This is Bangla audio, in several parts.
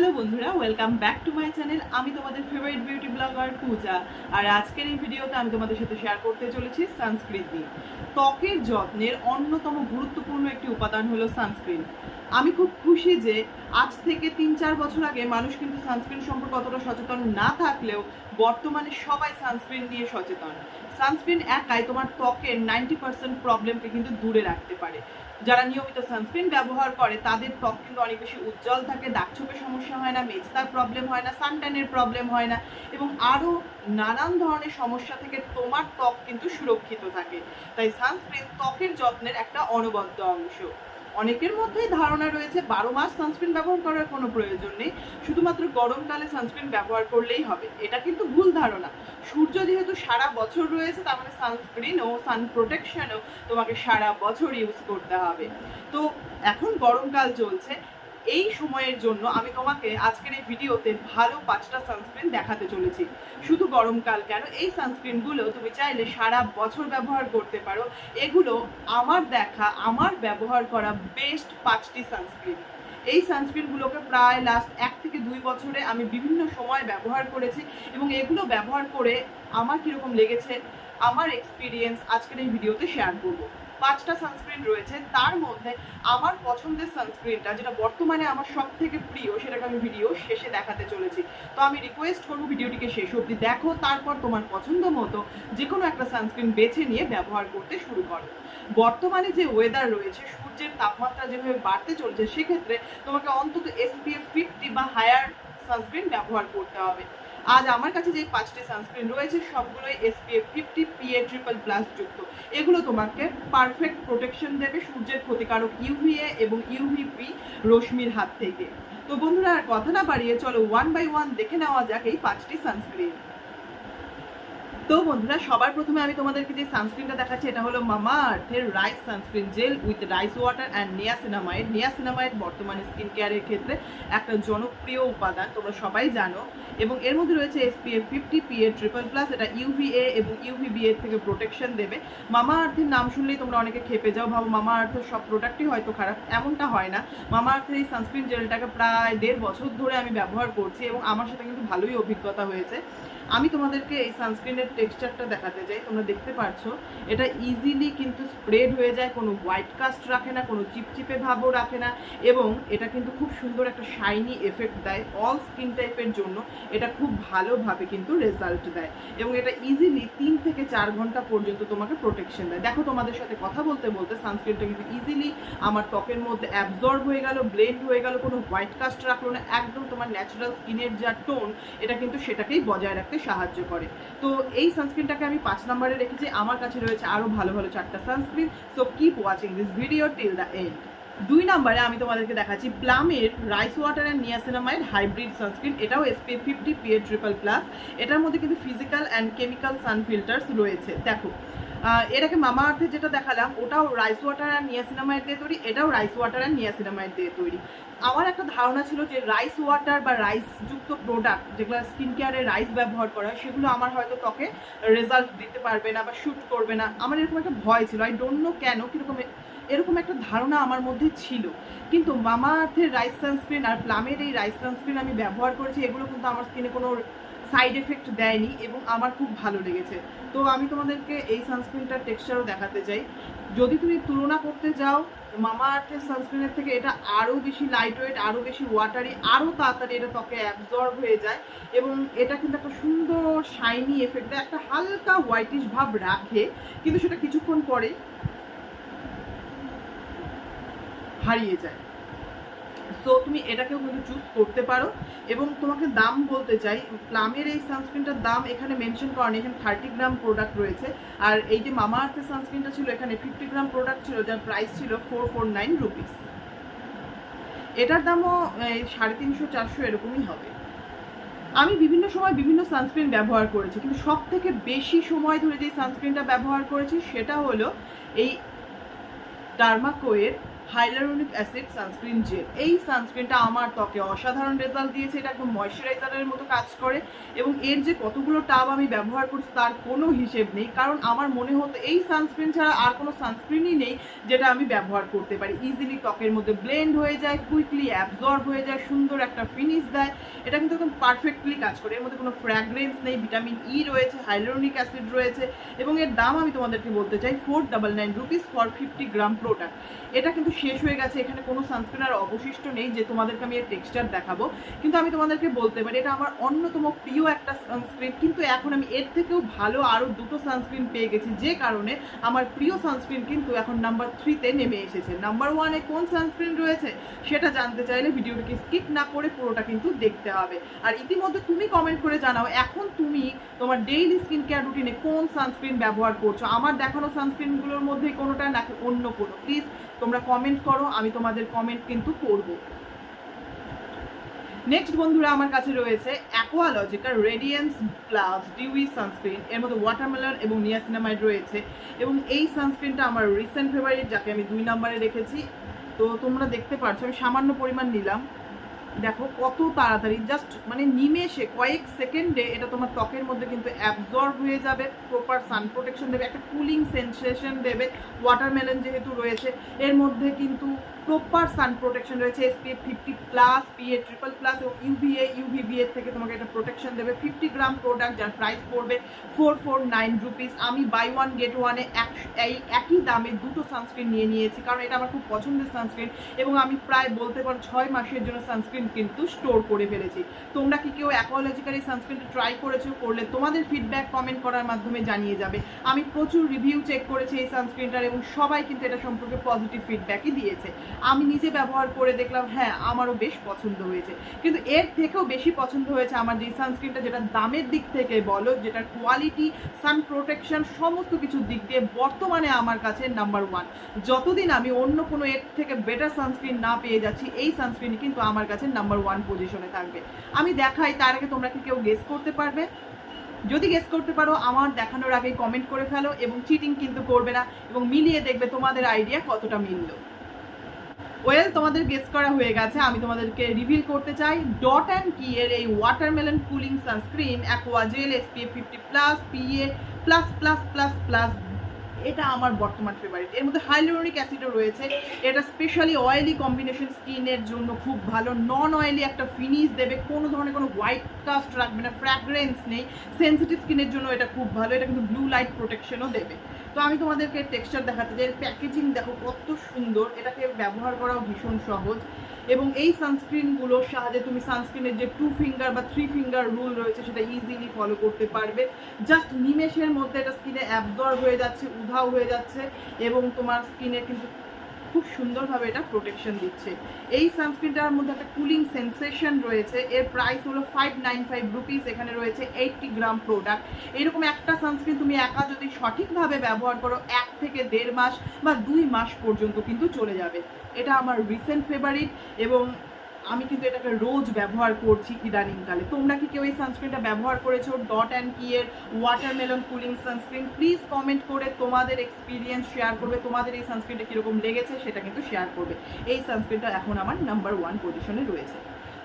হ্যালো বন্ধুরা welcome back to my channel আমি তোমাদের ফেভারিট বিউটি ব্লগার পূজা। আর আজকের এই ভিডিওতে আমি তোমাদের সাথে শেয়ার করতে চলেছি সানস্ক্রিন নিয়ে। ত্বকের যত্নের অন্যতম গুরুত্বপূর্ণ একটি উপাদান হলো সানস্ক্রিন আমি খুব খুশি যে আজ থেকে তিন চার বছর আগে মানুষ কিন্তু সানস্ক্রিন সম্পর্কে অতটা সচেতন না থাকলেও বর্তমানে সবাই সানস্ক্রিন নিয়ে সচেতন। সানস্ক্রিন একাই তোমার ত্বকের নাইনটি পার্সেন্ট প্রবলেমকে কিন্তু দূরে রাখতে পারে। যারা নিয়মিত সানস্ক্রিন ব্যবহার করে, তাদের ত্বক কিন্তু অনেক বেশি উজ্জ্বল থাকে, দাগ ছোপের সমস্যা হয় না মেজতার প্রবলেম হয় না সানট্যানের প্রবলেম হয় না এবং আরও নানান ধরনের সমস্যা থেকে তোমার ত্বক কিন্তু সুরক্ষিত থাকে। তাই সানস্ক্রিন ত্বকের যত্নের একটা অনবদ্য অংশ। অনেকের মধ্যেই ধারণা রয়েছে বারো মাস সানস্ক্রিন ব্যবহার করার কোনো প্রয়োজন নেই। শুধুমাত্র গরমকালে সানস্ক্রিন ব্যবহার করলেই হবে। এটা কিন্তু ভুল ধারণা। সূর্য যেহেতু সারা বছর রয়েছে, তার মানে সানস্ক্রিন ও সান প্রোটেকশনও তোমাকে সারা বছর ইউজ করতে হবে। তো এখন গরমকাল চলছে। এই সময়ের জন্য আমি তোমাকে আজকের এই ভিডিওতে ভালো পাঁচটা সানস্ক্রিন দেখাতে চলেছি। শুধু গরমকাল কেন? এই সানস্ক্রিনগুলো তুমি চাইলে সারা বছর ব্যবহার করতে পারো। এগুলো আমার দেখা, আমার ব্যবহার করা বেস্ট পাঁচটি সানস্ক্রিন এই সানস্ক্রিনগুলোকে প্রায় লাস্ট এক থেকে দুই বছরে আমি বিভিন্ন সময় ব্যবহার করেছি এবং এগুলো ব্যবহার করে আমার কীরকম লেগেছে, আমার এক্সপিরিয়েন্স আজকের এই ভিডিওতে শেয়ার করব। পাঁচটা সানস্ক্রিন রয়েছে, তার মধ্যে আমার পছন্দের সানস্ক্রিনটা যেটা বর্তমানে আমার সব থেকে প্রিয়, সেটাকে আমি ভিডিও শেষে দেখাতে চলেছি। তো আমি রিকোয়েস্ট করব ভিডিওটিকে শেষ অবধি দেখো, তারপর তোমার পছন্দ মতো যে কোনো একটা সানস্ক্রিন বেছে নিয়ে ব্যবহার করতে শুরু করো। বর্তমানে যে ওয়েদার রয়েছে, সূর্যের তাপমাত্রা যেভাবে বাড়তে চলছে, সেক্ষেত্রে তোমাকে অন্তত এসপিএফ ফিফটি বা হায়ার সানস্ক্রিন ব্যবহার করতে হবে। আজ আমার কাছে যে পাঁচটি সানস্ক্রিন রয়েছে, সবগুলোই SPF fifty PA triple plus যুক্ত। এগুলো তোমাকে পারফেক্ট প্রোটেকশন দেবে সূর্যের ক্ষতিকারক ইউভিএ এবং ইউভিপি রশ্মির হাত থেকে। তো বন্ধুরা, আর কথা না বাড়িয়ে চলো ওয়ান বাই ওয়ান দেখে নেওয়া যাক এই পাঁচটি সানস্ক্রিন তো বন্ধুরা, সবার প্রথমে আমি তোমাদেরকে যে সানস্ক্রিনটা দেখাচ্ছি, এটা হলো মামা আর্থের rice sunscreen gel with rice water and niacinamide niacinamide বর্তমানে স্কিন কেয়ারের ক্ষেত্রে একটা জনপ্রিয় উপাদান, তোমরা সবাই জানো। এবং এর মধ্যে রয়েছে SPF fifty PA triple plus এটা ইউভিএ এবং ইউভিবি এর থেকে প্রোটেকশন দেবে। মামা আর্থের নাম শুনলেই তোমরা অনেকে খেপে যাও, ভাবো মামা আর্থের সব প্রোডাক্টই হয়তো খারাপ, এমনটা হয় না। মামা আর্থের এই সানস্ক্রিন জেলটাকে প্রায় দেড় বছর ধরে আমি ব্যবহার করছি এবং আমার সাথে কিন্তু ভালোই অভিজ্ঞতা হয়েছে। আমি তোমাদেরকে এই সানস্ক্রিনের টেক্সচারটা দেখাতে চাই। তোমরা দেখতে পাচ্ছ এটা ইজিলি কিন্তু স্প্রেড হয়ে যায়, কোনো হোয়াইট কাস্ট রাখে না, কোনো চিপচিপে ভাবও রাখে না, এবং এটা কিন্তু খুব সুন্দর একটা শাইনি এফেক্ট দেয় অল স্কিন টাইপের জন্য। এটা খুব ভালোভাবে কিন্তু রেজাল্ট দেয় এবং এটা ইজিলি তিন থেকে চার ঘণ্টা পর্যন্ত তোমাকে প্রোটেকশন দেয়। দেখো তোমাদের সাথে কথা বলতে বলতে সানস্ক্রিনটা কিন্তু ইজিলি আমার ত্বকের মধ্যে অ্যাবজর্ব হয়ে গেল ব্লেন্ড হয়ে গেল, কোনো হোয়াইট কাস্ট রাখল না, একদম তোমার ন্যাচারাল স্কিনের যা টোন এটা কিন্তু সেটাকেই বজায় রাখতে সাহায্য করে। তো এই সানস্ক্রিনটাকে আমি পাঁচ নম্বরে রেখেছি। আমার কাছে রয়েছে আরও ভালো ভালো চারটা sunscreen so keep watching this video till the end দুই নম্বরে আমি তোমাদেরকে দেখাচ্ছি প্লামের rice water and niacinamide hybrid sunscreen এটাও SP fifty PA triple plus এটার মধ্যে কিন্তু physical and chemical sun filters রয়েছে। দেখো আহ, এটাকে মামা আর্থে যেটা দেখালাম ওটাও রাইস ওয়াটার অ্যান্ড নিয়াসিনামাইড দিয়ে তৈরি এটাও রাইস ওয়াটার অ্যান্ড নিয়াসিনামাইড দিয়ে তৈরি। আমার একটা ধারণা ছিল যে রাইস ওয়াটার বা রাইস যুক্ত প্রোডাক্ট যেগুলো স্কিন কেয়ারে রাইস ব্যবহার করা হয় সেগুলো আমার হয়তো ত্বকে রেজাল্ট দিতে পারবে না বা শ্যুট করবে না। আমার এরকম একটা ভয় ছিল আই ডোন্ট নো কেন কীরকম এরকম একটা ধারণা আমার মধ্যে ছিল। কিন্তু মামা আর্থের রাইস সানস্ক্রিন আর প্লামের এই রাইস সানস্ক্রিন আমি ব্যবহার করেছি এগুলো কিন্তু আমার স্কিনে কোনো সাইড এফেক্ট দেয়নি এবং আমার খুব ভালো লেগেছে। তো আমি তোমাদেরকে এই সানস্ক্রিনটার টেক্সচারও দেখাতে চাই। যদি তুমি তুলনা করতে যাও মামা আর্থের সানস্ক্রিনের থেকে এটা আরও বেশি লাইট ওয়েট আরও বেশি ওয়াটারি আরও তাড়াতাড়ি এটা ত্বকে অ্যাবজর্ব হয়ে যায় এবং এটা কিন্তু একটা সুন্দর শাইনি এফেক্ট দেয় একটা হালকা হোয়াইটিশ ভাব রাখে, কিন্তু সেটা কিছুক্ষণ পরে হারিয়ে যায়। সো তুমি এটাকেও কিন্তু চুজ করতে পারো। এবং তোমাকে দাম বলতে চাই প্লামের এই সানস্ক্রিনটার দাম এখানে মেনশন করেন এখানে থার্টি গ্রাম প্রোডাক্ট রয়েছে। আর এই যে মামা আর্থের সানস্ক্রিনটা ছিল, এখানে ফিফটি গ্রাম প্রোডাক্ট ছিল, যার প্রাইস ছিল ফোর ফোর নাইন রুপিস এটার দামও সাড়ে তিনশো, চারশো এরকমই হবে। আমি বিভিন্ন সময় বিভিন্ন সানস্ক্রিন ব্যবহার করেছি, কিন্তু সব থেকে বেশি সময় ধরে যে সানস্ক্রিনটা ব্যবহার করেছি, সেটা হলো এই ডার্মাকোয়ের হাইলারোনিক অ্যাসিড সানস্ক্রিন জেল। এই সানস্ক্রিনটা আমার ত্বকে অসাধারণ রেজাল্ট দিয়েছে, এটা একদম ময়শ্চারাইজারের মতো কাজ করে এবং এর যে কতগুলো টাব আমি ব্যবহার করছি তার কোনো হিসেব নেই, কারণ আমার মনে হতো এই সানস্ক্রিন ছাড়া আর কোনো সানস্ক্রিনই নেই যেটা আমি ব্যবহার করতে পারি। ইজিলি ত্বকের মধ্যে ব্লেন্ড হয়ে যায় কুইকলি অ্যাবজর্ব হয়ে যায়, সুন্দর একটা ফিনিশ দেয়। এটা কিন্তু একদম পারফেক্টলি কাজ করে। এর মধ্যে কোনো ফ্র্যাগ্রেন্স নেই ভিটামিন ই রয়েছে হাইলোরনিক অ্যাসিড রয়েছে এবং এর দাম আমি তোমাদেরকে বলতে চাই four double nine rupees for fifty gram product এটা কিন্তু শেষ হয়ে গেছে, এখানে কোনো সানস্ক্রিন আর অবশিষ্ট নেই যে তোমাদেরকে আমি এর টেক্সচার দেখাবো। কিন্তু আমি তোমাদেরকে বলতে পারি, এটা আমার অন্যতম প্রিয় একটা সানস্ক্রিন কিন্তু এখন আমি এর থেকেও ভালো আরও দুটো সানস্ক্রিন পেয়ে গেছি, যে কারণে আমার প্রিয় সানস্ক্রিন কিন্তু এখন নাম্বার থ্রিতে নেমে এসেছে। নাম্বার ওয়ানে কোন সানস্ক্রিন রয়েছে সেটা জানতে চাইলে ভিডিওটাকে স্কিপ না করে পুরোটা কিন্তু দেখতে হবে। আর ইতিমধ্যে তুমি কমেন্ট করে জানাও, এখন তুমি তোমার ডেইলি স্কিন কেয়ার রুটিনে কোন সানস্ক্রিন ব্যবহার করছ? আমার দেখানো সানস্ক্রিনগুলোর মধ্যে কোনোটা নাকি অন্য কোনো? প্লিজ তোমরা কমেন্ট করো, আমি তোমাদের কমেন্ট কিন্তু করব। নেক্সট বন্ধুরা আমার কাছে রয়েছে অ্যাকোয়ালজিকার রেডিয়েন্স প্লাস ডিউই সানস্ক্রিন এর মধ্যে ওয়াটারমেলন এবং নিয়াসিনামাইড রয়েছে। এবং এই সানস্ক্রিনটা আমার রিসেন্ট ফেভারিট যাকে আমি দুই নম্বরে রেখেছি। তো তোমরা দেখতে পারছ, আমি সামান্য পরিমাণ নিলাম। দেখো কত তাড়াতাড়ি জাস্ট মানে নিমেষে কয়েক সেকেন্ডে এটা তোমার ত্বকের মধ্যে কিন্তু অ্যাবজর্ব হয়ে যাবে প্রপার সান প্রোটেকশন দেবে, একটা কুলিং সেন্সেশন দেবে ওয়াটারমেলন যেহেতু রয়েছে, এর মধ্যে কিন্তু প্রপার সান প্রোটেকশন রয়েছে SPF fifty plus PA triple plus এবং ইউভিএ ইউভিবি এর থেকে তোমাকে একটা প্রোটেকশন দেবে ফিফটি গ্রাম প্রোডাক্ট যার প্রাইস পড়বে ফোর ফোর নাইন রুপিস আমি বাই ওয়ান গেট ওয়ানে এই একই দামে দুটো সানস্ক্রিন নিয়ে নিয়েছি, কারণ এটা আমার খুব পছন্দের সানস্ক্রিন এবং আমি প্রায় বলতে পারো ছয় মাসের জন্য সানস্ক্রিন কিন্তু স্টোর করে ফেলেছি। তোমরা কি কেউ অ্যাকোয়ালজিক্যাল এই সানস্ক্রিনটা ট্রাই করেছ, করলে তোমাদের ফিডব্যাক কমেন্ট করার মাধ্যমে জানিয়ে যাবে। আমি প্রচুর রিভিউ চেক করেছি এই সানস্ক্রিনটার এবং সবাই কিন্তু এটা সম্পর্কে পজিটিভ ফিডব্যাকই দিয়েছে। আমি নিজে ব্যবহার করে দেখলাম হ্যাঁ আমারও বেশ পছন্দ হয়েছে। কিন্তু এর থেকেও বেশি পছন্দ হয়েছে আমার যে সানস্ক্রিনটা যেটা দামের দিক থেকে বলো, যেটার কোয়ালিটি সান প্রোটেকশন সমস্ত কিছুর দিক দিয়ে বর্তমানে আমার কাছে নাম্বার ওয়ান যতদিন আমি অন্য কোনো এর থেকে বেটার সানস্ক্রিন না পেয়ে যাচ্ছি, এই সানস্ক্রিন কিন্তু আমার কাছে নাম্বার ওয়ান পজিশনে থাকবে। আমি দেখাই, তার আগে তোমরা কি কেউ গেস করতে পারবে? যদি গেস করতে পারো, আমার দেখানোর আগে কমেন্ট করে ফেলো এবং চিটিং কিন্তু করবে না এবং মিলিয়ে দেখবে তোমাদের আইডিয়া কতটা মিললো। ওয়েল তোমাদের গেস করা হয়ে গেছে। আমি তোমাদেরকে রিভিল করতে চাই। ডট অ্যান্ড কি এর এই watermelon cooling sunscreen aqua gel SPF fifty plus PA plus plus plus plus এটা আমার বর্তমান ফেভারিট এর মধ্যে হাইলোরিক অ্যাসিডও রয়েছে। এটা স্পেশালি অয়েলি কম্বিনেশন স্কিনের জন্য খুব ভালো। নন অয়েলি একটা ফিনিশ দেবে, কোনো ধরনের কোনো হোয়াইট কাস্ট রাখবে না ফ্র্যাগরেন্স নেই। সেন্সিটিভ স্কিনের জন্য এটা খুব ভালো। এটা কিন্তু ব্লু লাইট প্রোটেকশনও দেবে। তো আমি তোমাদেরকে টেক্সচার দেখাতে চাই প্যাকেজিং দেখো কত সুন্দর, এটাকে ব্যবহার করাও ভীষণ সহজ। এবং এই সানস্ক্রিনগুলোর সাহায্যে তুমি সানস্ক্রিনের যে টু ফিঙ্গার বা থ্রি ফিঙ্গার রুল রয়েছে, সেটা ইজিলি ফলো করতে পারবে। জাস্ট নিমেষের মধ্যে এটা স্কিনে অ্যাবজর্ব হয়ে যাচ্ছে, উধাও হয়ে যাচ্ছে, এবং তোমার স্কিনে কিন্তু খুব সুন্দরভাবে এটা প্রোটেকশন দিচ্ছে। এই সানস্ক্রিনটার মধ্যে একটা কুলিং সেন্সেশন রয়েছে। এর প্রাইস হলো ফাইভ নাইন ফাইভ রুপিস এখানে রয়েছে এইটটি গ্রাম প্রোডাক্ট এরকম একটা সানস্ক্রিন তুমি একা যদি সঠিকভাবে ব্যবহার করো, এক থেকে দেড় মাস বা দুই মাস পর্যন্ত কিন্তু চলে যাবে। এটা আমার রিসেন্ট ফেভারিট এবং আমি কিন্তু এটাকে রোজ ব্যবহার করছি ইদানিংকালে। তোমরা কি কেউ এই সানস্ক্রিনটা ব্যবহার করেছ? ডট অ্যান্ড কি এর watermelon cooling sunscreen please comment করে তোমাদের এক্সপিরিয়েন্স শেয়ার করবে। তোমাদের এই সানস্ক্রিনটা কীরকম লেগেছে সেটা কিন্তু শেয়ার করবে। এই সানস্ক্রিনটা এখন আমার নাম্বার ওয়ান পজিশনে রয়েছে।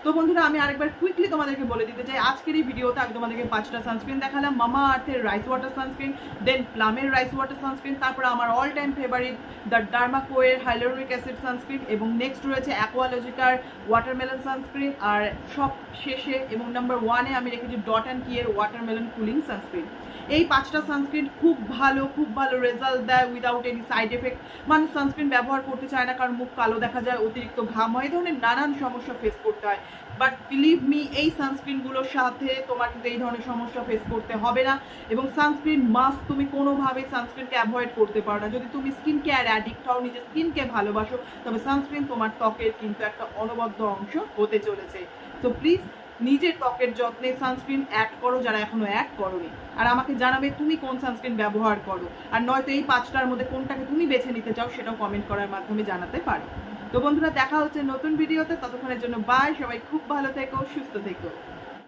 তো বন্ধুরা, আমি আরেকবার কুইকলি তোমাদেরকে বলে দিতে চাই, আজকের এই ভিডিওতে আমি তোমাদেরকে পাঁচটা সানস্ক্রিন দেখালাম, মামা আর্থের রাইস ওয়াটার সানস্ক্রিন দেন প্লামের রাইস ওয়াটার সানস্ক্রিন তারপরে আমার অল টাইম ফেভারিট দ্য ডার্মাকোয়ের হাইলোরিক অ্যাসিড সানস্ক্রিন এবং নেক্সট রয়েছে অ্যাকোয়ালজিকার ওয়াটারমেলন সানস্ক্রিন আর সব শেষে এবং নাম্বার ওয়ানে আমি রেখেছি ডট অ্যান্ড কিয়ের ওয়াটারমেলন কুলিং সানস্ক্রিন এই পাঁচটা সানস্ক্রিন খুব ভালো খুব ভালো রেজাল্ট দেয় উইদাউট এনি সাইড এফেক্ট মানুষ সানস্ক্রিন ব্যবহার করতে চায় না, কারণ মুখ কালো দেখা যায়, অতিরিক্ত ঘাম হয়, এই ধরনের নানান সমস্যা ফেস করতে হয়। বাট বিলিভ মি এই সানস্ক্রিনগুলোর সাথে তোমার কিন্তু এই ধরনের সমস্যা ফেস করতে হবে না। এবং সানস্ক্রিন মাস্ট তুমি কোনোভাবে সানস্ক্রিনকে অ্যাভয়েড করতে পারো না। যদি তুমি স্কিন কেয়ার অ্যাডিক্ট হও নিজের স্কিনকে ভালোবাসো, তবে সানস্ক্রিন তোমার ত্বকের কিন্তু একটা অনবদ্য অংশ হতে চলেছে। তো প্লিজ নিজের ত্বকের যত্নে সানস্ক্রিন অ্যাড করো, যারা এখনও অ্যাড করোনি। আর আমাকে জানাবে তুমি কোন সানস্ক্রিন ব্যবহার করো। আর নয়তো এই পাঁচটার মধ্যে কোনটাকে তুমি বেছে নিতে চাও, সেটাও কমেন্ট করার মাধ্যমে জানাতে পারো। তো বন্ধুরা, দেখা হচ্ছে নতুন ভিডিওতে ততক্ষণের জন্য বাই সবাই খুব ভালো থেকো, সুস্থ থেকো।